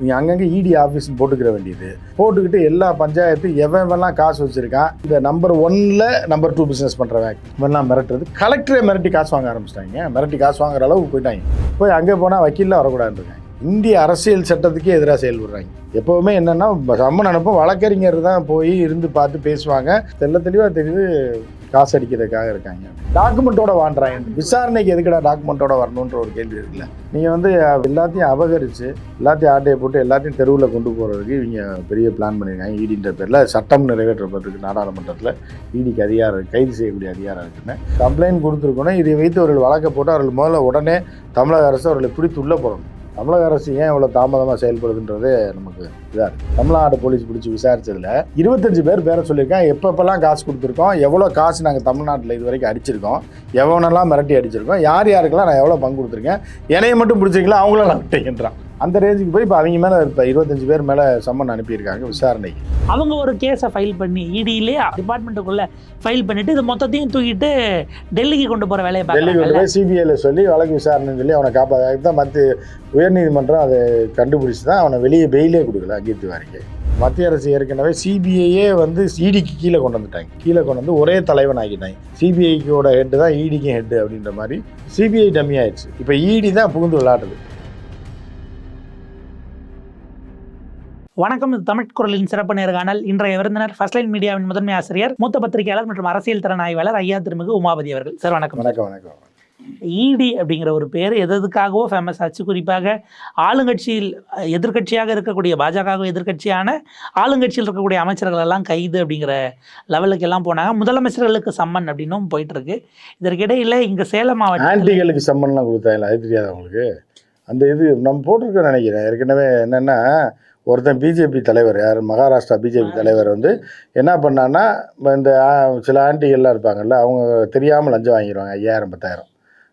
நீங்கள் அங்கங்கே இடி ஆஃபீஸ்னு போட்டுக்கிற வேண்டியது. போட்டுக்கிட்டு எல்லா பஞ்சாயத்து எவன் எவன்லாம் காசு வச்சுருக்கான்? இந்த நம்பர் ஒன்னில் நம்பர் டூ பிஸ்னஸ் பண்ணுறவன் இவெல்லாம் மிரட்டுறது. கலெக்டரே மிரட்டி காசு வாங்க ஆரம்பிச்சிட்டாங்க. மிரட்டி காசு வாங்குற அளவுக்கு போயிட்டாங்க. போய் அங்கே போனால் வக்கீலில் வரக்கூடாதுன்றாங்க. இந்திய அரசியல் சட்டத்துக்கே எதிராக செயல்படுறாங்க எப்போவுமே என்னென்னா சம்மன் அனுப்பும் வழக்கறிஞர் தான் போய் இருந்து பார்த்து பேசுவாங்க. தெல்ல தெளிவாக தெரியுது காசு அடிக்கிறதுக்காக இருக்காங்க. டாக்குமெண்ட்டோட வாண்டுறாங்க விசாரணைக்கு எதுக்குடா டாக்குமெண்ட்டோட வரணுன்ற ஒரு கேள்வி இருக்குல்ல. நீங்கள் வந்து எல்லாத்தையும் அபகரித்து எல்லாத்தையும் ஆட்டையை போட்டு எல்லாத்தையும் தெருவில் கொண்டு போகிறதுக்கு இவங்க பெரிய பிளான் பண்ணியிருக்காங்க ஈடின்ற e பேரில் சட்டம் நிறைவேற்றப்பட்டிருக்கு நாடாளுமன்றத்தில். ஈடிக்கு e அதிகாரம் கைது செய்யக்கூடிய அதிகாரம் இருக்குன்னு. கம்ப்ளைண்ட் கொடுத்துருக்கணும். இதை வைத்து அவர்கள் வழக்கை போட்டு அவர்கள் முதல்ல உடனே தமிழக அரசு அவர்களை பிடித்து உள்ளே போடணும். தமிழக அரசு ஏன் இவ்வளோ தாமதமாக செயல்படுதுன்றது நமக்கு இதாக இருக்குது தமிழ்நாடு போலீஸ் பிடிச்சி விசாரிச்சதுல இருபத்தஞ்சு பேர் பேரை சொல்லியிருக்கேன் எப்பப்பெல்லாம் காசு கொடுத்துருக்கோம் எவ்வளோ காசு நாங்கள் தமிழ்நாட்டில் இது வரைக்கும் அடிச்சிருக்கோம் எவனெல்லாம் மிரட்டி அடிச்சிருக்கோம் யார் யாருக்கெல்லாம் நான் எவ்வளோ பங்கு கொடுத்துருக்கேன் என்னையை மட்டும் பிடிச்சிருக்கீங்களா அவங்கள நான் விட்டேன்றான். அந்த ரேஞ்சுக்கு போய் இப்போ அவங்க மேலே இப்போ இருபத்தஞ்சு பேர் மேலே சம்மன் அனுப்பியிருக்காங்க விசாரணைக்கு. அவங்க ஒரு கேஸை ஃபைல் பண்ணி E இடியிலே டிபார்ட்மெண்ட்டுக்குள்ள ஃபைல் பண்ணிட்டு இது மொத்தத்தையும் தூக்கிட்டு டெல்லிக்கு கொண்டு போற வேலையை டெல்லி கொண்டு போய் சிபிஐல சொல்லி வழக்கு விசாரணைன்னு சொல்லி அவனை காப்பாற்ற தான் மத்திய உயர்நீதிமன்றம் அதை கண்டுபிடிச்சி தான் அவனை வெளியே பெயிலே கொடுக்கல அங்கீத் திவாரிக்கு மத்திய அரசு ஏற்கனவே சிபிஐயே வந்து இடிக்கு கீழே கொண்டு வந்துட்டாங்க. கீழே கொண்டு வந்து ஒரே தலைவன் ஆக்கிட்டாங்க. சிபிஐக்கோட ஹெட்டு தான் இடிக்கும் ஹெட்டு அப்படின்ற மாதிரி சிபிஐ டம்மி ஆயிடுச்சு. இப்போ இடி தான் புகுந்து விளையாடுது. வணக்கம் இது தமிழ் குரலின் சிறப்பு நேர்காணல் இன்றைய விருந்தினர் ஃபர்ஸ்ட் லைன் மீடியாவின் முதன்மை ஆசிரியர் மூத்த பத்திரிகையாளர் மற்றும் அரசியல் திறன் ஆய்வாளர் ஐயா திருமிகு உமாபதி அவர்கள். சார் வணக்கம். வணக்கம் வணக்கம். இடி அப்படிங்கிற ஒரு பேர் எது எதுக்காகவோ ஃபேமஸ் ஆச்சு. குறிப்பாக ஆளுங்கட்சியில் அஹ், எதிர்க்கட்சியாக இருக்கக்கூடிய பாஜக எதிர்க்கட்சியான ஆளுங்கட்சியில் இருக்கக்கூடிய அமைச்சர்கள் எல்லாம் கைது அப்படிங்கிற லெவலுக்கு எல்லாம் போனாங்க. முதலமைச்சர்களுக்கு சம்மன் அப்படின்னும் போயிட்டு இருக்கு இதற்கிடையில் இங்க சேலம் மாவட்டம் ஆன்டிகளுக்கு சம்மன்லாம் கொடுத்தாங்களா? அது தெரியாது அவங்களுக்கு அந்த இது நம்ம போட்டிருக்கோம் நினைக்கிறேன். ஏற்கனவே என்னென்னா ஒருத்தன் பிஜேபி தலைவர் யார்? மகாராஷ்டிரா பிஜேபி தலைவர் வந்து என்ன பண்ணான்னா இந்த சில ஆண்டிகள்லாம் இருப்பாங்கல்ல அவங்க தெரியாமல் லஞ்சம் வாங்கிடுவாங்க ஐயாயிரம் பத்தாயிரம்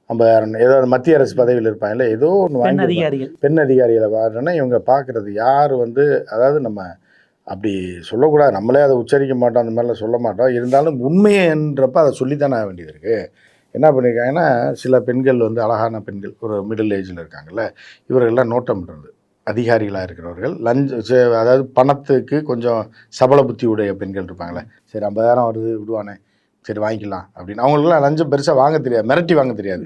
ஐம்பதாயிரம் ஏதோ மத்திய அரசு பதவியில் இருப்பாங்கல்ல ஏதோ ஒன்று வாங்கி அதிகாரிகள். பெண் அதிகாரிகளை பாருன்னா இவங்க பார்க்குறது யார் வந்து அதாவது நம்ம அப்படி சொல்லக்கூடாது நம்மளே அதை உச்சரிக்க மாட்டோம் அந்த மாதிரிலாம் சொல்ல மாட்டோம் இருந்தாலும் உண்மைன்றப்ப அதை சொல்லித்தானே ஆக வேண்டியது இருக்குது என்ன பண்ணியிருக்காங்கன்னா சில பெண்கள் வந்து அழகான பெண்கள் ஒரு மிடில் ஏஜில் இருக்காங்கல்ல இவர்கள்லாம் நோட்டம் பண்ணுறது அதிகாரிகளாக இருக்கிறவர்கள். லஞ்ச அதாவது பணத்துக்கு கொஞ்சம் சபல புத்தி உடைய பெண்கள் இருப்பாங்களே. சரி ஐம்பதாயிரம் வருது விடுவானே. சரி வாங்கிக்கலாம் அப்படின்னு. அவங்களுக்குலாம் லஞ்சம் பெருசாக வாங்க தெரியாது மிரட்டி வாங்க தெரியாது.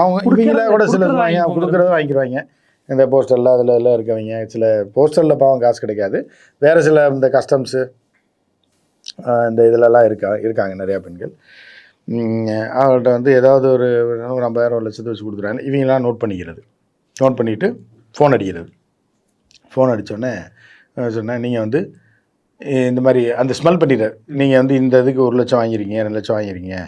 அவங்க இவங்கள கூட சில வாங்கி வாங்கிக்குவாங்க. கொடுக்குறத வாங்கிக்குவாங்க இந்த போஸ்டரில் அதில் எல்லாம் இருக்கவங்க சில போஸ்டரில் பாவம் காசு கிடைக்காது. வேறு சில இந்த கஸ்டம்ஸு இந்த இதிலலாம் இருக்கா இருக்காங்க நிறையா பெண்கள். அவங்கள்ட்ட வந்து ஏதாவது ஒரு ஒரு ஐம்பதாயிரம் ஒரு லட்சத்தை வச்சு கொடுக்குறாங்க. இவங்களாம் நோட் பண்ணிக்கிறது. நோட் பண்ணிவிட்டு ஃபோன் அடிக்கிறது. ஃபோன் அடித்தோடனே சொன்னேன் நீங்கள் வந்து இந்த மாதிரி அந்த ஸ்மெல் பண்ணிட்டார் நீங்கள் வந்து இந்த இதுக்கு ஒரு லட்சம் வாங்கிருக்கீங்க ரெண்டு லட்சம் வாங்கிருக்கீங்க.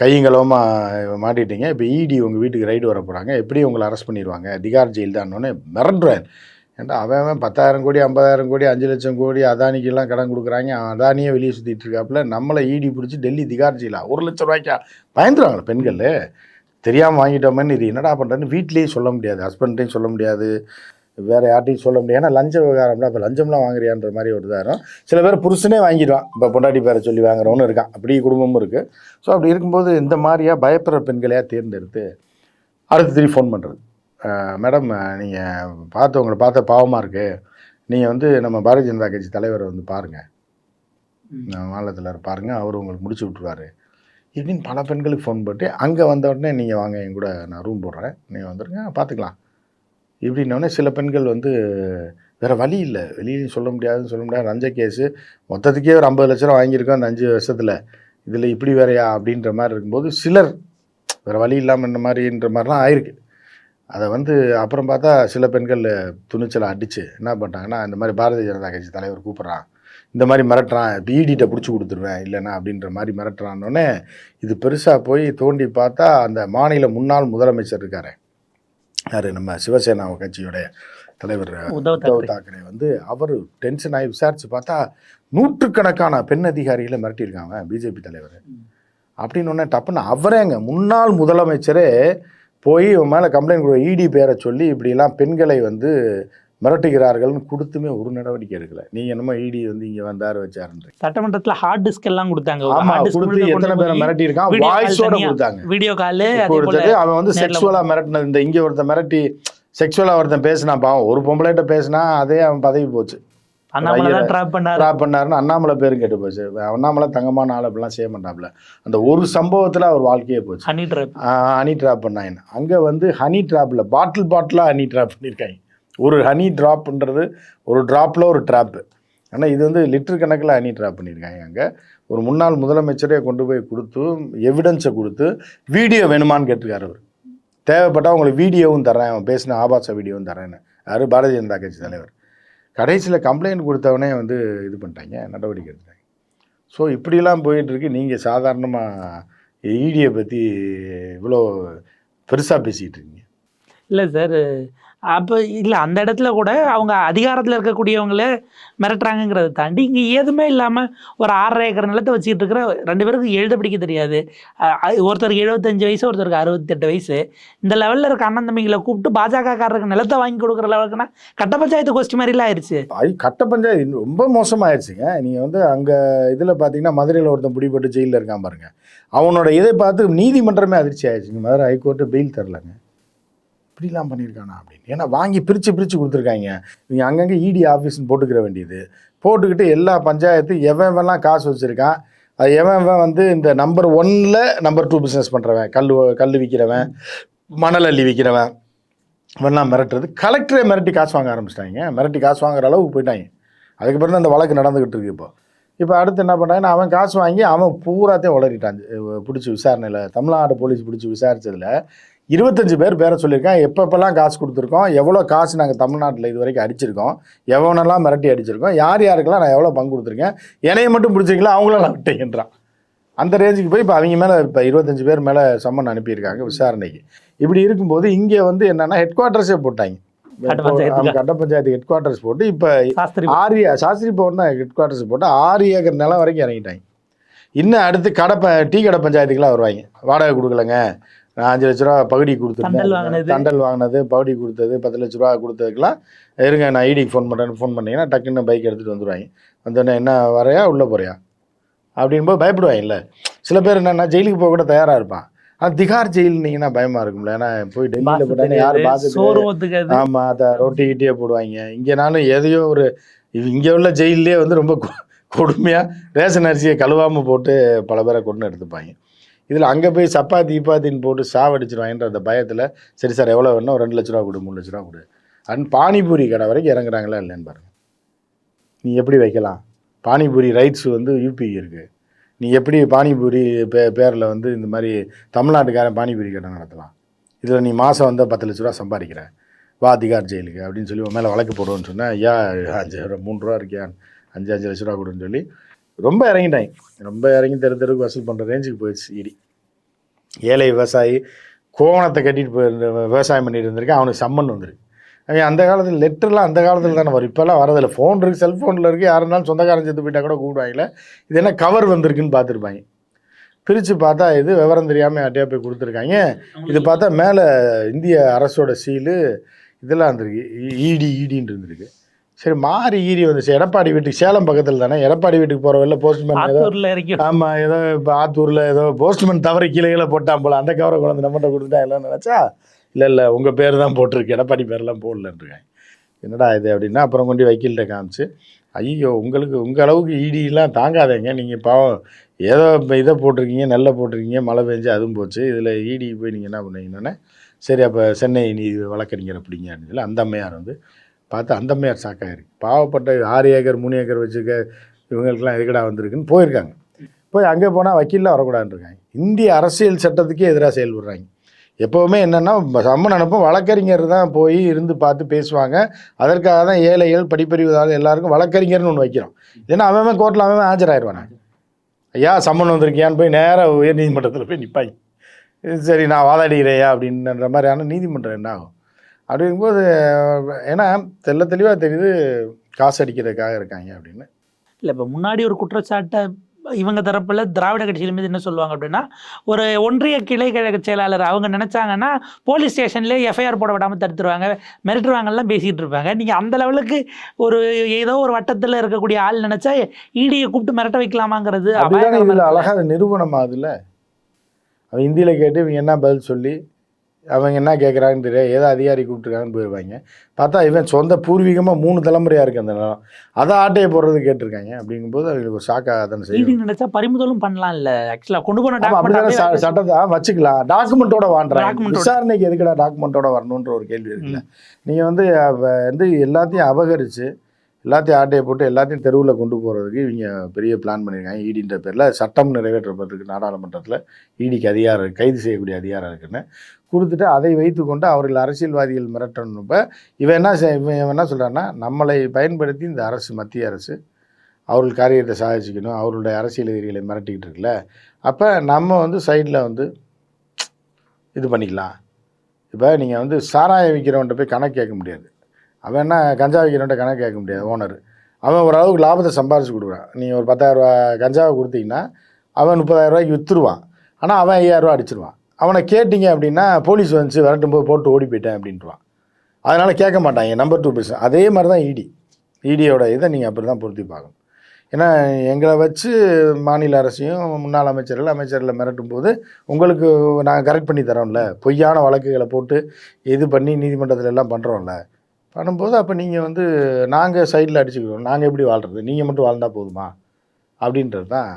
கையங்களவமாக மாட்டிட்டீங்க. இப்போ இடி உங்கள் வீட்டுக்கு ரைடு வர போகிறாங்க எப்படி உங்களை அரெஸ்ட் பண்ணிடுவாங்க. திகார் ஜெயில் தானோடனே மிரண்டுறாரு ஏன்டா அவன் அவன் பத்தாயிரம் கோடி ஐம்பதாயிரம் கோடி அஞ்சு லட்சம் கோடி அதானிக்கெல்லாம் கடன் கொடுக்குறாங்க. அதானியே வெளியே சுற்றிட்டு இருக்காப்புல. நம்மளை ஈடி பிடிச்சி டெல்லி திகார் ஜெயிலா. ஒரு லட்சம் ரூபாய்க்கா? பயந்துருவாங்களே பெண்கள். தெரியாமல் வாங்கிட்டோமேன்னு இது என்னடா பண்ணுறேன்னு வீட்லேயும் சொல்ல முடியாது. ஹஸ்பண்ட்டையும் சொல்ல முடியாது. வேறு யார்ட்டையும் சொல்ல முடியாது. ஏன்னா லஞ்ச விவகாரம்ல இப்போ லஞ்சம்லாம் வாங்குறியான்ற மாதிரி ஒரு இதாக இருக்கும். சில பேர் புருஷனே வாங்கிடுவான். இப்போ பொண்டாட்டி பேரை சொல்லி வாங்குறவனும் இருக்கான். அப்படி குடும்பமும் இருக்குது ஸோ அப்படி இருக்கும்போது இந்த மாதிரியா பயப்படுற பெண்களையாக தேர்ந்தெடுத்து அடுத்து திரும்பி ஃபோன் பண்ணுறது மேடம் நீங்கள் பார்த்து உங்களை பார்த்த பாவமாக இருக்குது நீங்கள் வந்து நம்ம பாரதிய ஜனதா கட்சி தலைவரை வந்து பாருங்கள் மாநிலத்தில் பாருங்கள் அவர் உங்களுக்கு முடிச்சு விட்ருவாரு இப்படின்னு பல பெண்களுக்கு ஃபோன் போட்டு அங்கே வந்த உடனே நீங்கள் வாங்க என் கூட நான் ரூம் போடுறேன். நீங்கள் வந்துடுங்க பார்த்துக்கலாம். இப்படின்னோடனே சில பெண்கள் வந்து வேறு வழி இல்லை. வெளியிலையும் சொல்ல முடியாதுன்னு சொல்ல முடியாது. லஞ்ச கேஸு. மொத்தத்துக்கே ஒரு ஐம்பது லட்ச ரூபா வாங்கியிருக்கோம் அந்த அஞ்சு வருஷத்தில். இதில் இப்படி வேறையா? அப்படின்ற மாதிரி இருக்கும்போது சிலர் வேறு வழி இல்லாமல் இந்த மாதிரின்ற மாதிரிலாம் ஆயிருக்கு. அதை வந்து அப்புறம் பார்த்தா சில பெண்கள் துணிச்சலை அடித்து என்ன பண்ணிட்டாங்கன்னா இந்த மாதிரி பாரதிய ஜனதா கட்சி தலைவர் கூப்பிட்றான். இந்த மாதிரி மிரட்டுறான். பிஇடிட்ட பிடிச்சி கொடுத்துருவேன். இல்லைன்னா அப்படின்ற மாதிரி மிரட்டுறான்னொடனே இது பெருசாக போய் தோண்டி பார்த்தா அந்த மாநில முன்னாள் முதலமைச்சர் இருக்கார். யார்? நம்ம சிவசேனா கட்சியோடைய தலைவர் உத்தவ் தாக்கரே. வந்து அவர் டென்ஷன் ஆகி விசாரித்து பார்த்தா நூற்றுக்கணக்கான பெண் அதிகாரிகளை மிரட்டியிருக்காங்க பிஜேபி தலைவர். அப்படின்னு உடனே டப்புன்னு அவரேங்க. முன்னாள் முதலமைச்சரே போய் மேலே கம்ப்ளைண்ட் கொடுக்க இடி பேரை சொல்லி இப்படிலாம் பெண்களை வந்து மிரட்டுகிறார்கள்னு கொடுத்துமே ஒரு நடவடிக்கை எடுக்கல. நீங்கள் என்னமோ இடி வந்து இங்கே வந்தார் வச்சாருன்றீங்க சட்டமன்றத்துல ஹார்ட் டிஸ்க் எல்லாம் கொடுத்தாங்க. ஆமா கொடுத்து எத்தனை பேரை video call வாய்ஸோட. கொடுத்தாங்க. வீடியோ காலு கொடுத்துட்டு அவன் வந்து நேர்ல செக்ஷுவலாக மிரட்டினது இந்த இங்கே ஒருத்தன் மிரட்டி செக்ஷுவலாக ஒருத்தன் பேசினா பாவம் ஒரு பொம்பளைகிட்ட பேசினா அதே அவன் பதவி போச்சு. அண்ணாமலை பண்ணாருன்னு பேரும் கெட்டு போச்சு. அண்ணாமலை தங்கமான ஆள் அப்படிலாம் செய்ய மாட்டாப்புல அந்த ஒரு சம்பவத்தில் அவர் வாழ்க்கையே போச்சு. ஹனி ட்ராப் ஹனி ட்ராப் பண்ணாங்க அங்கே வந்து ஹனி ட்ராப்பில் பாட்டில் பாட்டிலாக ஹனி ட்ராப் பண்ணியிருக்காங்க. ஒரு ஹனி ட்ராப்ன்றது ஒரு ட்ராப்பில் ஒரு ட்ராப்பு ஆனால் இது வந்து லிட்டர் கணக்கில் ஹனி ட்ராப் பண்ணியிருக்காங்க அங்கே. ஒரு முன்னாள் முதலமைச்சரே கொண்டு போய் கொடுத்து எவிடன்ஸை கொடுத்து வீடியோ வேணுமான்னு கேட்டிருக்காரு அவர். தேவைப்பட்டால் உங்களுக்கு வீடியோவும் தரேன் அவன் பேசின ஆபாச வீடியோவும் தரேன்னு யார்? பாரதிய ஜனதா கட்சி தலைவர். கடைசியில் கம்ப்ளைண்ட் கொடுத்தவனே வந்து இது பண்ணிட்டாங்க நடவடிக்கை எடுத்தாங்க ஸோ இப்படிலாம் போயிட்டுருக்கு நீங்கள் சாதாரணமாக ஈடியை பற்றி இவ்வளோ பெருசாக பேசிகிட்டு இருக்கீங்க. இல்லை சார் அப்போ இல்லை அந்த இடத்துல கூட அவங்க அதிகாரத்தில் இருக்கக்கூடியவங்களே மிரட்டுறாங்கங்கிறத தாண்டி இங்கே ஏதுமே இல்லாமல் ஒரு ஆறரை ஏக்கர் நிலத்தை வச்சுக்கிட்டு இருக்கிற ரெண்டு பேருக்கு எழுத பிடிக்க தெரியாது. ஒருத்தருக்கு எழுபத்தஞ்சு வயசு ஒருத்தருக்கு அறுபத்தெட்டு வயசு. இந்த லெவலில் இருக்க அண்ணன் தம்பிங்களை கூப்பிட்டு பாஜகக்காரருக்கு நிலத்தை வாங்கி கொடுக்குற லெவலுக்குன்னா கட்ட பஞ்சாயத்து கோஷ்டி மாதிரிலாம் ஆயிடுச்சு ஐ கட்ட பஞ்சாயத்து ரொம்ப மோசமாயிருச்சுங்க. நீங்கள் வந்து அங்கே இதில் பார்த்தீங்கன்னா மதுரையில் ஒருத்தன் பிடிபட்டு ஜெயிலில் இருக்கான் பாருங்கள் அவனோட இதை பார்த்து நீதிமன்றமே அதிர்ச்சி ஆயிடுச்சுங்க மதுரை ஹைகோர்ட்டு பெயில் தரலங்க. இப்படிலாம் பண்ணியிருக்கானா அப்படின்னு. ஏன்னா வாங்கி பிரித்து பிரித்து கொடுத்துருக்காங்க. இவங்க அங்கங்கே இடி ஆஃபீஸ்னு போட்டுக்கிற வேண்டியது. போட்டுக்கிட்டு எல்லா பஞ்சாயத்து எவன் எவன்லாம் காசு வச்சுருக்கான் அது எவன் எவன் வந்து இந்த நம்பர் ஒன்னில் நம்பர் டூ பிஸ்னஸ் பண்ணுறவன் கல் கல் விற்கிறவன் மணல் அள்ளி விற்கிறவன் இவெல்லாம் மிரட்டுறது. கலெக்டரே மிரட்டி காசு வாங்க ஆரம்பிச்சிட்டாங்க. மிரட்டி காசு வாங்குற அளவுக்கு போயிட்டாங்க. அதுக்கப்புறம் தான் அந்த வழக்கு நடந்துக்கிட்டு இருக்கு இப்போ. இப்போ அடுத்து என்ன பண்ணுறாங்கன்னா அவன் காசு வாங்கி அவன் பூராத்தையும் உளறிட்டான். பிடிச்சி விசாரணையில் தமிழ்நாடு போலீஸ் பிடிச்சி விசாரித்ததில் இருபத்தஞ்சு பேர் பேரை சொல்லியிருக்கான். எப்பப்பெல்லாம் காசு கொடுத்துருக்கோம்? எவ்வளோ காசு நாங்கள் தமிழ்நாட்டில் இது வரைக்கும் அடிச்சிருக்கோம்? எவனெல்லாம் மிரட்டி அடிச்சிருக்கோம்? யார் யாருக்கெல்லாம் நான் எவ்வளோ பங்கு கொடுத்துருக்கேன்? என்னைய மட்டும் பிடிச்சிருக்கீங்களா? அவங்கள நான் விட்டேன்றான். அந்த ரேஞ்சுக்கு போய் இப்போ அவங்க மேலே இப்போ இருபத்தஞ்சு பேர் மேலே சம்மன் அனுப்பியிருக்காங்க விசாரணைக்கு. இப்படி இருக்கும்போது இங்கே வந்து என்னன்னா ஹெட் குவார்ட்டர்ஸே போட்டாங்க. கட்ட பஞ்சாயத்து ஹெட் குவார்ட்டர்ஸ் போட்டு இப்போ ஆறு சாஸ்திரி பவன் ஹெட் குவார்ட்டர்ஸ் போட்டு ஆறு ஏக்கர் நிலம் வரைக்கும் இறங்கிட்டாங்க. இன்னும் அடுத்து கடை டீ கடை பஞ்சாயத்துக்குலாம் வருவாங்க. வாடகை கொடுக்கலங்க. நான் அஞ்சு லட்ச ரூபா வாங்கினது. கொடுத்துருந்தேன். தண்டல் வாங்கினது. பகுதி கொடுத்தது பத்து லட்ச ரூபா கொடுத்ததுக்கெல்லாம் இருங்க நான் ஐடிக்கு ஃபோன் பண்ணுறேன்னு ஃபோன் பண்ணீங்கன்னா டக்குன்னு பைக் எடுத்துகிட்டு வந்துடுவாங்க வந்தோடனே என்ன வரையா உள்ளே போறியா? அப்படின்போது பயப்படுவாங்கல்ல சில பேர் என்னன்னா ஜெயிலுக்கு போக கூட தயாராக இருப்பான். ஆனால் திகார் ஜெயில்னீங்கன்னா பயமாக இருக்கும்ல. ஏன்னா போய் டெல்லியில் போட்டாங்க யார் பார்த்துட்டு ஆமாம் அதை ரொட்டி கிட்டியே போடுவாங்க. இங்கேனாலும் எதையோ ஒரு இங்கே உள்ள ஜெயிலே வந்து ரொம்ப கொடுமையாக ரேஷன் அரிசியை கழுவாமல் போட்டு பல பேரை கொண்டு எடுத்துப்பாங்க. இதில் அங்கே போய் சப்பாத்தி இப்பாத்தின்னு போட்டு சாவடிச்சிருவாங்கன்ற அந்த பயத்தில் சரி சார் எவ்வளோ வேணும் ஒரு ரெண்டு லட்ச ரூபா கொடு மூணு லட்ச ரூபா கொடு. அண்ட் பானிபூரி கடை வரைக்கும் இறங்குறாங்களா இல்லைன்னு பாருங்க. நீ எப்படி வைக்கலாம்? பானிபூரி ரைட்ஸ் வந்து யூபி இருக்குது நீ எப்படி பானிபூரி பே பேரில் வந்து இந்த மாதிரி தமிழ்நாட்டுக்காரன் பானிபூரி கடை நடத்தலாம்? இதில் நீ மாதம் வந்து பத்து லட்ச ரூபா சம்பாதிக்கிற. வா அதிகார் ஜெயிலுக்கு அப்படின்னு சொல்லி உன் மேலே வழக்கு போடுவோன்னு சொன்னேன் ஐயா அஞ்சு ரூபா மூணு ரூபா இருக்கியா அஞ்சு அஞ்சு லட்ச ரூபா கொடுன்னு சொல்லி ரொம்ப இறங்கிட்டாங்க ரொம்ப இறங்கி தெரு தெருவுக்கு வசூல் பண்ணுற ரேஞ்சுக்கு போயிடுச்சு இடி ஏழை விவசாயி கோவணத்தை கட்டிட்டு போயிருந்த விவசாயம் பண்ணிட்டு இருந்திருக்கேன் அவனுக்கு சம்மன் வந்திருக்கு அவன் அந்த காலத்தில் லெட்டர்லாம் அந்த காலத்தில் தானே வரும் இப்போல்லாம் வரதில்லை ஃபோன் இருக்குது செல்ஃபோனில் இருக்குது யார் இருந்தாலும் சொந்தக்காரன் செத்து போயிட்டா கூட கூப்பிடுவாங்களே இது என்ன கவர் வந்திருக்குன்னு பார்த்துருப்பாங்க பிரித்து பார்த்தா இது விவரம் தெரியாமல் யார்ட்டையா போய் கொடுத்துருக்காங்க இது பார்த்தா மேலே இந்திய அரசோட சீலு இதெல்லாம் இருந்திருக்கு இடி ஈடின்னு இருந்திருக்கு சரி மாறி ஈடி வந்துச்சு. எடப்பாடி வீட்டுக்கு சேலம் பக்கத்தில் தானே? எடப்பாடி வீட்டுக்கு போகிற வெளில போஸ்ட்மேன் ஆத்தூர்ல இறக்கி ஆமாம் ஏதோ இப்போ ஆத்தூரில் ஏதோ போஸ்ட்மேன் தவறி கீழே கீழே போட்டான் போல. அந்த கவரை கொண்டு நம்மகிட்ட கொடுத்துட்டா எல்லாம் நினச்சா இல்லை இல்லை உங்கள் பேர் தான் போட்டிருக்கு. எடப்பாடி பேர்லாம் போடலன்றிருக்காங்க என்னடா இது அப்படின்னா அப்புறம் கொண்டு வக்கீல்கிட்ட காமிச்சு ஐயோ உங்களுக்கு உங்கள் அளவுக்கு இடியெலாம் தாங்காதீங்க. நீங்கள் பாவம் ஏதோ இப்போ இதை போட்டிருக்கீங்க நெல்லை போட்டிருக்கீங்க மழை பெஞ்சு அதுவும் போச்சு. இதில் இடி போய் நீங்கள் என்ன பண்ணீங்கன்னா சரி அப்போ சென்னை நீதி வழக்கறிஞர் அப்படிங்க அப்படின்னு சொல்லி அந்த அம்மையார் வந்து பார்த்து அந்த அம்மையார் சாக்காயிருக்கு பாவப்பட்ட ஆறு ஏக்கர் மூணு ஏக்கர் வச்சுக்க இவங்களுக்கெல்லாம் எதுக்கடா வந்திருக்குன்னு போயிருக்காங்க. போய் அங்கே போனால் வக்கீலில் வரக்கூடாதுன்னு இருக்காங்க இந்திய அரசியல் சட்டத்துக்கே எதிராக செயல்படுறாங்க. எப்போவுமே என்னென்னா சம்மன் அனுப்பும் வழக்கறிஞர் தான் போய் இருந்து பார்த்து பேசுவாங்க. அதற்காக தான் ஏழைகள் படிப்பறிவுதால் எல்லாருக்கும் வழக்கறிஞர்னு ஒன்று வைக்கிறோம். ஏன்னா அவன் கோர்ட்டில் அவன் ஆஜராயிருவானே? ஐயா சம்மன் வந்திருக்கியான்னு போய் நேராக உயர் நீதிமன்றத்தில் போய் நிற்பாங்க சரி நான் வாதாடுகிறேயா அப்படின்ற மாதிரியான நீதிமன்றம் என்ன ஆகும்? அப்படிங்கும்போது ஏன்னா தெள்ள தெளிவாக தெரியுது காசு அடிக்கிறதுக்காக இருக்காங்க அப்படின்னு. இல்லை இப்போ முன்னாடி ஒரு குற்றச்சாட்டை இவங்க தரப்புல திராவிட கட்சிகள் மீது என்ன சொல்லுவாங்க அப்படின்னா ஒரு ஒன்றிய கிளை கழக செயலாளர் அவங்க நினைச்சாங்கன்னா போலீஸ் ஸ்டேஷன்லேயே எஃப்ஐஆர் போட விடாமல் தடுத்துருவாங்க மிரட்டுவாங்கலாம் பேசிகிட்டு இருப்பாங்க. நீங்கள் அந்த லெவலுக்கு ஒரு ஏதோ ஒரு வட்டத்தில் இருக்கக்கூடிய ஆள் நினைச்சா இடியை கூப்பிட்டு மிரட்ட வைக்கலாமாங்கிறது அழகாக அது நிரூபணம் ஆகுதுல்ல அவன் ஹிந்தியில் கேட்டு இவங்க என்ன பதில் சொல்லி அவங்க என்ன கேட்குறாங்கன்னு தெரியாது ஏதோ அதிகாரி கூப்பிட்டுருக்காங்கன்னு போயிடுவாங்க பார்த்தா இவன் சொந்த பூர்வீகமாக மூணு தலைமுறையாக இருக்குது அந்த நிலம். அதை ஆட்டையை போடுறது கேட்டிருக்காங்க. அப்படிங்கும்போது அவங்களுக்கு ஒரு ஷாக்காக தானே செய்யும். நினைச்சா பறிமுதலும் பண்ணலாம் இல்ல ஆக்சுவலா கொண்டு போன டாக்குமெண்ட் சட்டத்தை வச்சுக்கலாம். டாக்குமெண்ட்டோட வாண்டுறாங்க. விசாரணைக்கு எதுக்குடா டாக்குமெண்ட்டோட வரணுன்ற ஒரு கேள்வி இருக்குல்ல. நீங்கள் வந்து வந்து எல்லாத்தையும் அபகரித்து எல்லாத்தையும் ஆட்டையை போட்டு எல்லாத்தையும் தெருவில் கொண்டு போகிறதுக்கு இவங்க பெரிய பிளான் பண்ணியிருக்காங்க ஈடின்ற பேரில் சட்டம் நிறைவேற்றப்பட்டிருக்கு நாடாளுமன்றத்தில். ஈடிக்கு அதிகாரம் கைது செய்யக்கூடிய அதிகாரம் இருக்குன்னு. கொடுத்துட்டு அதை வைத்துக்கொண்டு அவர்கள் அரசியல்வாதிகள் மிரட்டணுப்ப இவன் என்ன செய்- இவன் இவன் என்ன சொல்கிறான்னா நம்மளை பயன்படுத்தி இந்த அரசு மத்திய அரசு அவர்கள் காரியத்தை சாதிச்சுக்கணும் அவர்களுடைய அரசியல் எதிரிகளை மிரட்டிக்கிட்டு இருக்குல்ல அப்போ நம்ம வந்து சைடில் வந்து இது பண்ணிக்கலாம். இப்போ நீங்கள் வந்து சாராயம் விற்கிறவன்ட்ட போய் கணக்கு கேட்க முடியாது. அவன் என்ன கஞ்சா விற்கிறவன்ட்ட கணக்கு கேட்க முடியாது ஓனர் அவன் ஓரளவுக்கு லாபத்தை சம்பாரிச்சு கொடுக்குறான். நீங்கள் ஒரு பத்தாயிரரூபா கஞ்சாவை கொடுத்தீங்கன்னா அவன் முப்பதாயிரரூபாய்க்கு விற்றுருவான் ஆனால் அவன் ஐயாயிரரூவா அடிச்சிருவான். அவனை கேட்டிங்க அப்படின்னா போலீஸ் வந்துச்சு விரட்டும் போது போட்டு ஓடி போயிட்டேன் அப்படின்ட்டுவான் அதனால் கேட்க மாட்டாங்க நம்பர் டூ பர்சன் அதே மாதிரி தான் இடி இடியோட இதை நீங்கள் அப்படி தான் பொருத்தி பார்க்கணும். ஏன்னா எங்களை வச்சு மாநில அரசையும் முன்னாள் அமைச்சர்கள் அமைச்சர்களை மிரட்டும் போது உங்களுக்கு நாங்கள் கரெக்ட் பண்ணி தரோம்ல. பொய்யான வழக்குகளை போட்டு இது பண்ணி நீதிமன்றத்தில் எல்லாம் பண்ணுறோம்ல பண்ணும்போது அப்போ நீங்கள் வந்து நாங்கள் சைடில் அடிச்சுக்கிறோம். நாங்கள் எப்படி வாழ்கிறது நீங்கள் மட்டும் வாழ்ந்தால் போதுமா? அப்படின்றது தான்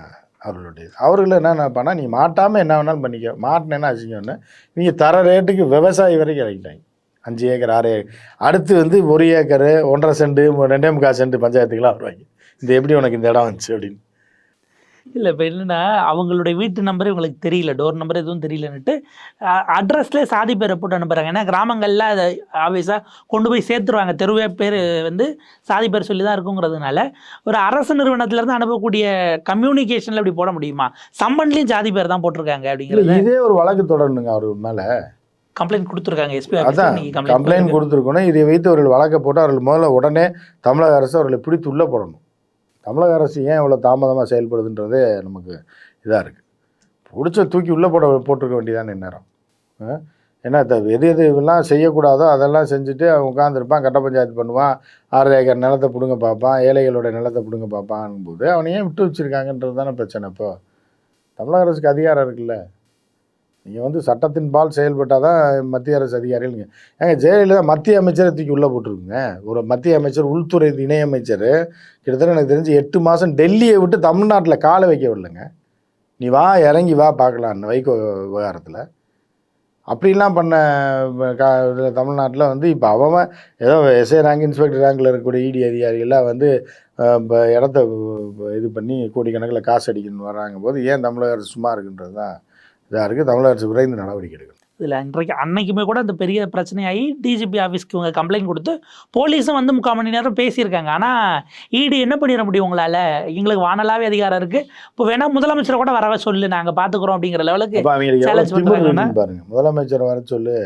அவர்களுடைய அவர்கள் என்ன பண்ணால் நீ மாட்டாமல் என்ன வேணாலும் பண்ணிக்க மாட்டினேன்னா அசிங்கம்னு நீங்கள் தர ரேட்டுக்கு விவசாயி வரைக்கும் இறக்கிட்டாங்க அஞ்சு ஏக்கர் ஆறு ஏக்கர். அடுத்து வந்து ஒரு ஏக்கரு ஒன்றரை சென்ட்டு ரெண்டே முக்கால் சென்ட்டு பஞ்சாயத்துக்கெல்லாம் வருவாங்க. இது எப்படி உனக்கு இந்த இடம் வந்துச்சு அப்படின்னு. இல்ல இப்ப என்னன்னா அவங்களுடைய வீட்டு நம்பரே உங்களுக்கு தெரியல. டோர் நம்பர் எதுவும் தெரியலன்னுட்டு அட்ரஸ்லேயே சாதி பேரை போட்டு அனுப்புறாங்க. ஏன்னா கிராமங்கள்ல அதை ஆப்வியஸாக கொண்டு போய் சேர்த்துருவாங்க. தெருவே பேர் வந்து சாதி பேர் சொல்லி தான் இருக்குங்கிறதுனால ஒரு அரசு நிறுவனத்துல இருந்து அனுப்பக்கூடிய கம்யூனிகேஷன்ல இப்படி போட முடியுமா? சம்பன்லையும் ஜாதி பேர் தான் போட்டிருக்காங்க அப்படிங்கிறத இதே ஒரு வழக்கு தொடரணுங்க அவர் மேலே. கம்ப்ளைண்ட் கொடுத்துருக்காங்க எஸ்பி அதான் கம்ப்ளைண்ட் கொடுத்துருக்கணும். இதை வைத்து அவர்கள் வழக்கை போட்டு அவர்கள் முதல்ல உடனே தமிழக அரசு அவர்களை பிடித்து உள்ளே போடணும். தமிழக அரசு ஏன் இவ்வளோ தாமதமாக செயல்படுதுன்றதே நமக்கு இதாக இருக்குது பிடிச்ச தூக்கி உள்ளே போட போட்டிருக்க வேண்டியதான நேரம் ஆ? ஏன்னா த- எது எது இதெல்லாம் செய்யக்கூடாதோ அதெல்லாம் செஞ்சுட்டு அவன் உட்காந்துருப்பான் கட்ட பஞ்சாயத்து பண்ணுவான் ஆறு ஏக்கர் நிலத்தை பிடுங்க பார்ப்பான் ஏழைகளோட நிலத்தை பிடுங்க பார்ப்பான் போது அவனை ஏன் விட்டு வச்சுருக்காங்கன்றது தானே பிரச்சனை இப்போ. தமிழக அரசுக்கு அதிகாரம் இருக்குல்ல. நீங்கள் வந்து சட்டத்தின் பால் செயல்பட்டால் தான் மத்திய அரசு அதிகாரிகள் ஏங்க ஜெயலலிதா மத்திய அமைச்சரை தூக்கி உள்ளே போட்டிருக்குங்க. ஒரு மத்திய அமைச்சர் உள்துறை இணையமைச்சர் கிட்டத்தட்ட எனக்கு தெரிஞ்சு எட்டு மாதம் டெல்லியை விட்டு தமிழ்நாட்டில் காலை வைக்க விடலைங்க. நீ வா இறங்கி வா பார்க்கலாம் வைகோ விவகாரத்தில். அப்படிலாம் பண்ண கா இதில் தமிழ்நாட்டில் வந்து இப்போ அவன் ஏதோ எஸ்ஐ ரேங்க் இன்ஸ்பெக்டர் ரேங்கில் இருக்கக்கூடிய இடி அதிகாரிகள்லாம் வந்து இப்போ இடத்த இது பண்ணி கோடிக்கணக்கில் காசு அடிக்கணும்னு வராங்க போது ஏன் தமிழக அரசு சும்மா இருக்குன்றது தான் இதாக இருக்குது தமிழக அரசு விரைந்து நடவடிக்கை எடுக்கணும் இதில் இன்றைக்கு அன்னைக்குமே கூட அந்த பெரிய பிரச்சனையாகி டிஜிபி ஆஃபீஸ்க்கு இவங்க கம்ப்ளைண்ட் கொடுத்து போலீஸும் வந்து முக்கால் மணி நேரம் பேசியிருக்காங்க. ஆனால் இடி என்ன பண்ணிட முடியும் உங்களால்? எங்களுக்கு வானலாவே அதிகாரம் இருக்குது இப்போ வேணா முதலமைச்சரை கூட வரவே சொல்லு. நாங்கள் பார்த்துக்குறோம் அப்படிங்கிற லெவலுக்கு பாருங்க. முதலமைச்சர் வர சொல்லு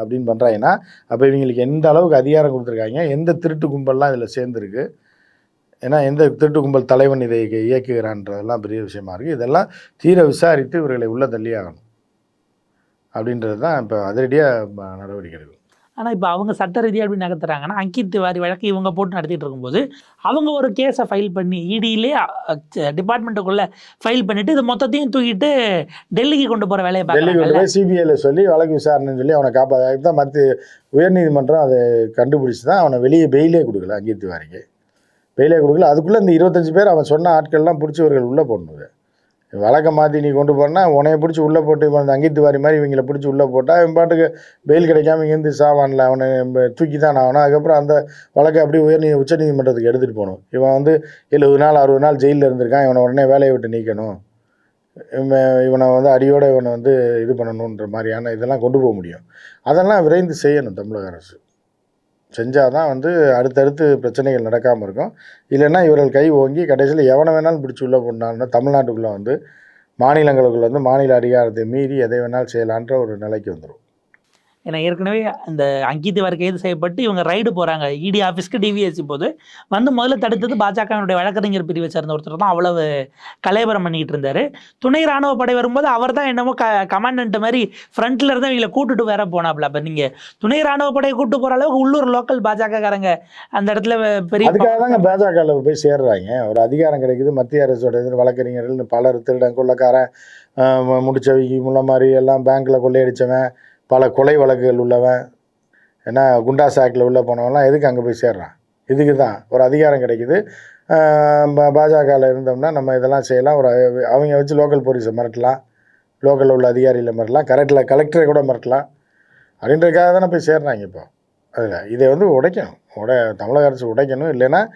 அப்படின்னு பண்ணுறாங்கன்னா அப்போ இவங்களுக்கு எந்த அளவுக்கு அதிகாரம் கொடுத்துருக்காங்க எந்த திருட்டு கும்பல்லாம் இதில் சேர்ந்துருக்கு ஏன்னா எந்த திருட்டு கும்பல் தலைவன் இதை இயக்கு- இயக்குகிறான்றதெல்லாம் பெரிய விஷயமா இருக்குது இதெல்லாம் தீர விசாரித்து இவர்களை உள்ள தள்ளி ஆகணும் அப்படின்றது தான் இப்போ அதிரடியாக நடவடிக்கை எடுக்கணும் ஆனால் இப்போ அவங்க சட்ட ரீதியாக எப்படி நகர்த்துறாங்கன்னா அங்கித் திவாரி வழக்கு இவங்க போட்டு நடத்திட்டு இருக்கும்போது அவங்க ஒரு கேஸை ஃபைல் பண்ணி இடியிலே டிபார்ட்மெண்ட்டுக்குள்ளே ஃபைல் பண்ணிட்டு இது மொத்தத்தையும் தூக்கிட்டு டெல்லிக்கு கொண்டு போகிற வேலையை போய் சிபிஐல சொல்லி வழக்கு விசாரணைன்னு சொல்லி அவனை காப்பாற்ற அதுக்கு தான் மத்திய உயர்நீதிமன்றம் அதை கண்டுபிடிச்சி தான் அவனை வெளியே பெயிலே கொடுக்கல அங்கீத் திவாரிக்கு பெயிலே கொடுக்கல. அதுக்குள்ளே இந்த இருபத்தஞ்சி பேர் அவன் சொன்ன ஆட்கள்லாம் பிடிச்சி இவர்கள் உள்ளே போடணும் வழக்கை மாற்றி நீ கொண்டு போனால் உனையை பிடிச்சி உள்ளே போட்டு இப்போ அந்த அங்கீத் திவாரி மாதிரி இவங்களை பிடிச்சி உள்ளே போட்டால் இவன் பாட்டுக்கு பெயில் கிடைக்காம இங்கேருந்து சாவான்ல அவனை தூக்கி தான் ஆகணும். அதுக்கப்புறம் அந்த வழக்கை அப்படியே உயர்நீ உச்சநீதிமன்றத்துக்கு எடுத்துகிட்டு போகணும். இவன் வந்து எழுபது நாள் அறுபது நாள் ஜெயிலில் இருந்திருக்கான். இவனை உடனே வேலையை விட்டு நீக்கணும். இவன் இவனை வந்து அடியோடு இவனை வந்து இது பண்ணணுன்ற மாதிரியான இதெல்லாம் கொண்டு போக முடியும். அதெல்லாம் விரைந்து செய்யணும் தமிழக அரசு. செஞ்சால் தான் வந்து அடுத்தடுத்து பிரச்சனைகள் நடக்காமல் இருக்கும். இல்லைன்னா இவர்கள் கை ஓங்கி கடைசியில் எவனை வேணாலும் பிடிச்சி உள்ளே போனாலும் தமிழ்நாட்டுக்குள்ளே வந்து மாநிலங்களுக்குள்ளே வந்து மாநில அதிகாரத்தை மீறி எதை வேணாலும் செய்யலான்ற ஒரு நிலைக்கு வந்துடும் ஏன்னா ஏற்கனவே அந்த அங்கித் வரை கைது செய்யப்பட்டு இவங்க ரைடு போகிறாங்க இடி ஆஃபீஸ்க்கு டிவிஎஸ்சி போது வந்து முதல்ல தடுத்தது பாஜகவினுடைய வழக்கறிஞர் பிரிவை சேர்ந்த ஒருத்தர் தான் அவ்வளவு கலைபரம் பண்ணிக்கிட்டு இருந்தார். துணை ராணுவ படை வரும்போது அவர் தான் என்னமோ க கமாண்டன்ட் மாதிரி ஃப்ரண்ட்டில் இருந்து இவங்களை கூட்டுட்டு வேற போனாப்ல அப்போ நீங்கள் துணை ராணுவ படையை கூட்டு போகிற அளவுக்கு உள்ளூர் லோக்கல் பாஜகக்காரங்க அந்த இடத்துல பெரிய அதுக்காக தாங்க பாஜகவில் போய் சேர்றாங்க. ஒரு அதிகாரம் கிடைக்குது. மத்திய அரசோட வழக்கறிஞர்கள் பலர் திருடன் கொள்ளக்காரன் ஆஹ் முடிச்சவிக்கி முள்ள மாதிரி எல்லாம் பேங்க்கில் கொள்ளையடிச்சவன் பல கொலை வழக்குகள் உள்ளவன் ஏன்னா குண்டா சாக்கில் உள்ளே போனவன்லாம் எதுக்கு அங்கே போய் சேர்றான்? இதுக்கு தான் ஒரு அதிகாரம் கிடைக்குது. பாஜகவில் இருந்தோம்னா நம்ம இதெல்லாம் செய்யலாம். ஒரு அவங்க வச்சு லோக்கல் போலீஸை மிரட்டலாம். லோக்கலில் உள்ள அதிகாரிகளை மிரட்டலாம். கரெக்டில் கலெக்டரை கூட மிரட்டலாம். அப்படின்றதுக்காக தானே போய் சேர்றாங்க இப்போ. அதில் இதை வந்து உடைக்கணும். உட தமிழக அரசு உடைக்கணும். இல்லைன்னா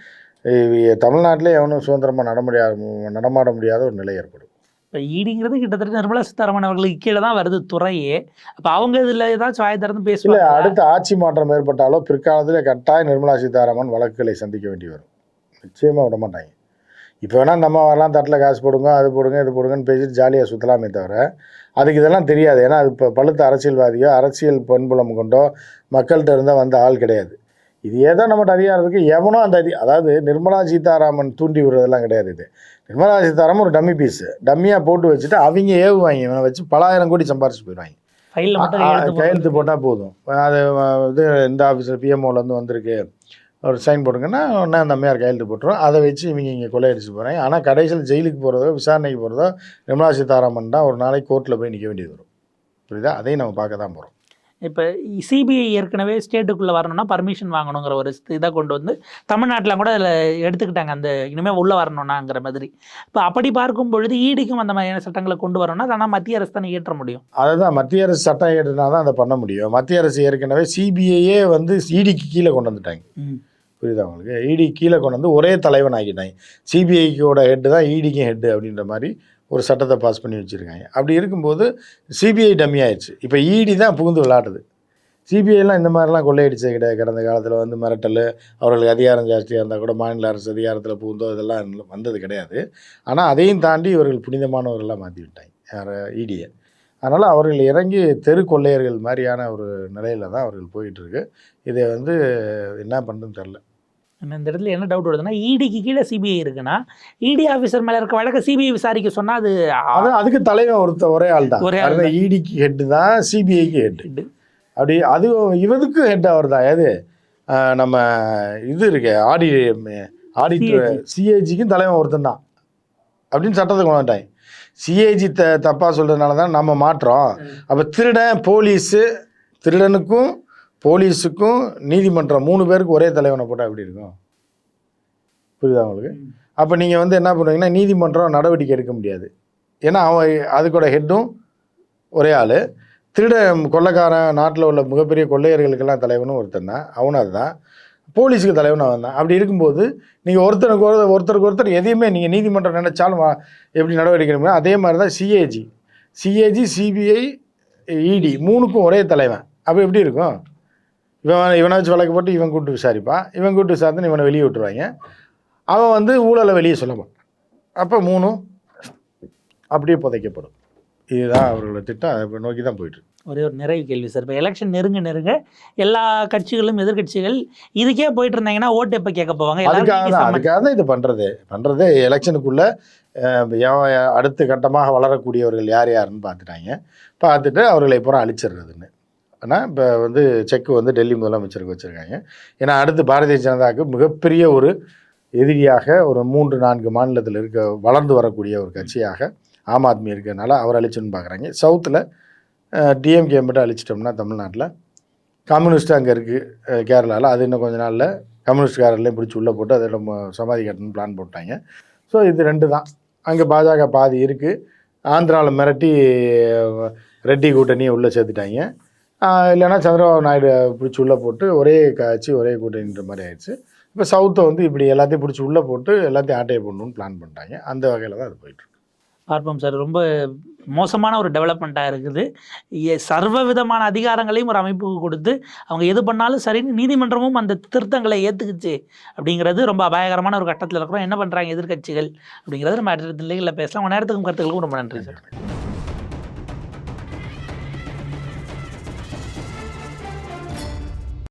இ- தமிழ்நாட்டிலே எவனும் சுதந்திரமாக நட முடியாது நடமாட முடியாத ஒரு நிலை ஏற்படும். இப்போ ஈடிங்கிறது கிட்டத்தட்ட நிர்மலா சீதாராமன் அவர்களுக்கு கீழே தான் வருது துறையே. அப்போ அவங்க இதில் ஏதாச்சும் வாய் திறந்து இல்லை பேசுவாங்க அடுத்த ஆட்சி மாற்றம் ஏற்பட்டாலோ பிற்காலத்தில் கட்டாயம் நிர்மலா சீதாராமன் வழக்குகளை சந்திக்க வேண்டி வரும். நிச்சயமாக விட மாட்டாங்க. இப்போ வேணால் நம்ம வரலாம் தட்டில் காசு போடுங்க அது போடுங்க இது போடுங்கன்னு பேசிட்டு ஜாலியாக சுற்றலாமே தவிர அதுக்கு இதெல்லாம் தெரியாது. ஏன்னா அது இப்போ பழுத்த அரசியல்வாதியோ அரசியல் பண்புலம் கொண்டோ மக்கள்கிட்ட இருந்தால் வந்த ஆள் கிடையாது. இது ஏதோ நம்மகிட்ட அதிகாரம் இருக்குது எவனோ அந்த அதி அதாவது நிர்மலா சீதாராமன் தூண்டி விடுறதெல்லாம் கிடையாது இது. நிர்மலா சீதாராமன் ஒரு டம்மி பீஸ் டம்மியாக போட்டு வச்சுட்டு அவங்க ஏவுவாங்க. இவனை வச்சு பலாயிரம் கோடி சம்பாரிச்சு போயிடுவாங்க. கையெழுத்து கையெழுத்து போட்டு போட்டால் போதும். அது இது இந்த ஆஃபீஸில் பிஎம்ஓலேருந்து வந்திருக்கு. ஒரு சைன் போடுங்கன்னா உடனே அந்த அம்மையார் கையெழுத்து போட்டுரும். அதை வச்சு இவங்க இங்கே கொள்ளையடிச்சு போகிறாங்க ஆனால் கடைசியில் ஜெயிலுக்கு போகிறதோ விசாரணைக்கு போகிறதோ நிர்மலா சீதாராமன் தான் ஒரு நாளைக்கு கோர்ட்டில் போய் நிற்க வேண்டியது வரும். புரியுதா? அதையும் நம்ம பார்க்க தான் போகிறோம் இப்போ சிபிஐ ஏற்கனவே ஸ்டேட்டுக்குள்ளே வரணும்னா பர்மிஷன் வாங்கணுங்கிற ஒரு இதை கொண்டு வந்து தமிழ்நாட்டில் கூட அதில் எடுத்துக்கிட்டாங்க. அந்த இனிமேல் உள்ளே வரணும்னாங்கிற மாதிரி. இப்போ அப்படி பார்க்கும் பொழுது ஈடிக்கும் அந்த மாதிரியான சட்டங்களை கொண்டு வரணும்னா ஆனால் மத்திய அரசு தானே இயற்ற முடியும்? அதை தான் மத்திய அரசு சட்டம் ஏற்றுனா தான் அதை பண்ண முடியும். மத்திய அரசு ஏற்கனவே சிபிஐயே வந்து இடிக்கு கீழே கொண்டு வந்துட்டாங்க. புரியுதா உங்களுக்கு? இடி கீழே கொண்டு வந்து ஒரே தலைவன் ஆக்கிட்டாங்க சிபிஐக்கோட ஹெட்டு தான் இடிக்கும் ஹெட்டு அப்படின்ற மாதிரி ஒரு சட்டத்தை பாஸ் பண்ணி வச்சுருக்காங்க. அப்படி இருக்கும்போது சிபிஐ டம்மி ஆயிடுச்சு. இப்போ இடி தான் புகுந்து விளாடுது சிபிஐலாம் இந்த மாதிரிலாம் கொள்ளையடிச்சது கிடையாது கடந்த காலத்தில் வந்து மிரட்டல் அவர்களுக்கு அதிகாரம் ஜாஸ்தியாக இருந்தால் கூட மாநில அரசு அதிகாரத்தில் புகுந்தோ இதெல்லாம் வந்தது கிடையாது. ஆனால் அதையும் தாண்டி இவர்கள் புனிதமானவர்களாக மாற்றி விட்டாங்க யார் இடியை அதனால் அவர்கள் இறங்கி தெரு கொள்ளையர்கள் மாதிரியான ஒரு நிலையில தான் அவர்கள் போயிட்டுருக்கு இதை வந்து என்ன பண்ணுறதுன்னு தெரில இந்த இடத்துல என்ன டவுட் வருதுன்னா இடிக்கு கீழே சிபிஐ இருக்குன்னா இடி ஆஃபீஸர் மேலே இருக்க வழக்க சிபிஐ விசாரிக்க சொன்னால் அது அது அதுக்கு தலைவன் ஒருத்த ஒரே ஆள் தான். ஒரே ஆள் இடிக்கு ஹெட்டு தான் சிபிஐக்கு ஹெட் இது. அப்படி அது இவனுக்கும் ஹெட் அவர் தான். எது? நம்ம இது இருக்கு ஆடி ஆடிட்டர் சிஏஜிக்கும் தலைவன் ஒருத்தன் தான். அப்படின்னு சட்டத்தை கொண்டு வந்துட்டாங்க சிஏஜி த தப்பாக சொல்கிறதுனால தான் நம்ம மாற்றோம். அப்போ திருடன் போலீஸு திருடனுக்கும் போலீஸுக்கும் நீதிமன்றம் மூணு பேருக்கு ஒரே தலைவனை போட்டால் எப்படி இருக்கும்? புரியுதா உங்களுக்கு? அப்போ நீங்கள் வந்து என்ன பண்ணுவீங்கன்னா நீதிமன்றம் நடவடிக்கை எடுக்க முடியாது. ஏன்னா அவன் அதுக்கூட ஹெட்டும் ஒரே ஆள். திருட கொள்ளைக்காரன் நாட்டில் உள்ள மிகப்பெரிய கொள்ளையர்களுக்கெல்லாம் தலைவனும் ஒருத்தன் தான். அவனும் அதுதான். போலீஸுக்கு தலைவனும் அவன் தான். அப்படி இருக்கும்போது நீங்கள் ஒருத்தனுக்கு ஒரு ஒருத்தருக்கு ஒருத்தர் எதையுமே நீங்கள் நீதிமன்றம் நினைச்சாலும் எப்படி நடவடிக்கை எடுக்க அதே மாதிரி தான் சிஏஜி. சிஏஜி சிபிஐ இடி மூணுக்கும் ஒரே தலைவன். அப்போ எப்படி இருக்கும்? இவன் இவனை வச்சு வழக்கு போட்டு இவன் கூப்பிட்டு விசாரிப்பான். இவன் கூப்பிட்டு விசாரித்து இவனை வெளியே விட்டுருவாங்க. அவன் வந்து ஊழலை வெளியே சொல்ல மாட்டான். அப்போ மூணும் அப்படியே புதைக்கப்படும். இதுதான் அவர்களோட திட்டம். அதை நோக்கி தான் போயிட்டு. ஒரே ஒரு நிறைவு கேள்வி சார். இப்போ எலெக்ஷன் நெருங்க நெருங்க எல்லா கட்சிகளும் எதிர்க்கட்சிகள் இதுக்கே போயிட்டு இருந்தாங்கன்னா ஓட்டு எப்போ கேட்க போவாங்க? அதுக்காக தான் அதுக்காக தான் இது பண்ணுறது பண்ணுறது எலெக்ஷனுக்குள்ளே அடுத்த கட்டமாக வளரக்கூடியவர்கள் யார் யாருன்னு பார்த்துட்டாங்க. பார்த்துட்டு அவர்களை பூரா அழிச்சிடுறதுன்னு. ஆனால் இப்போ வந்து செக்கு வந்து டெல்லி முதலமைச்சருக்கு வச்சுருக்காங்க. ஏன்னா அடுத்து பாரதிய ஜனதாவுக்கு மிகப்பெரிய ஒரு எதிரியாக ஒரு மூன்று நான்கு மாநிலத்தில் இருக்க வளர்ந்து வரக்கூடிய ஒரு கட்சியாக ஆம் ஆத்மி இருக்கிறதுனால அவர் அழிச்சுன்னு பார்க்குறாங்க சவுத்தில் டிஎம்கே மட்டும் அழிச்சிட்டோம்னா தமிழ்நாட்டில். கம்யூனிஸ்ட் அங்கே இருக்குது கேரளாவில் அது இன்னும் கொஞ்ச நாளில் கம்யூனிஸ்ட்காரர்லேயும் பிடிச்சி உள்ளே போட்டு அதை நம்ம சமாதி கட்டணும்னு பிளான் போட்டாங்க. ஸோ இது ரெண்டு தான். அங்கே பாஜக பாதி இருக்குது ஆந்திராவில் மிரட்டி ரெட்டி கூட்டணியை உள்ளே சேர்த்துட்டாங்க. இல்லைன்னா சந்திரபாபு நாயுடு பிடிச்சி உள்ளே போட்டு ஒரே கட்சி ஒரே கூட்டணின்ற மாதிரி ஆயிடுச்சு. இப்போ சவுத்தை வந்து இப்படி எல்லாத்தையும் பிடிச்சி உள்ளே போட்டு எல்லாத்தையும் ஆட்டையை போடணும்னு பிளான் பண்ணிட்டாங்க. அந்த வகையில் தான் அது போயிட்டு பார்ப்போம் சார். ரொம்ப மோசமான ஒரு டெவலப்மெண்ட்டாக இருக்குது. சர்வ விதமான அதிகாரங்களையும் ஒரு அமைப்புக்கு கொடுத்து அவங்க எது பண்ணாலும் சரின்னு நீதிமன்றமும் அந்த திருத்தங்களை ஏற்றுக்குச்சு அப்படிங்கிறது ரொம்ப அபாயகரமான ஒரு கட்டத்தில் இருக்கிறோம். என்ன பண்ணுறாங்க எதிர்க்கட்சிகள் அப்படிங்கிறது நம்ம அடுத்த நிலைகளில் பேசலாம். உங்கள் நேரத்துக்கும் கருத்துக்களுக்கும் ரொம்ப நன்றி சார்.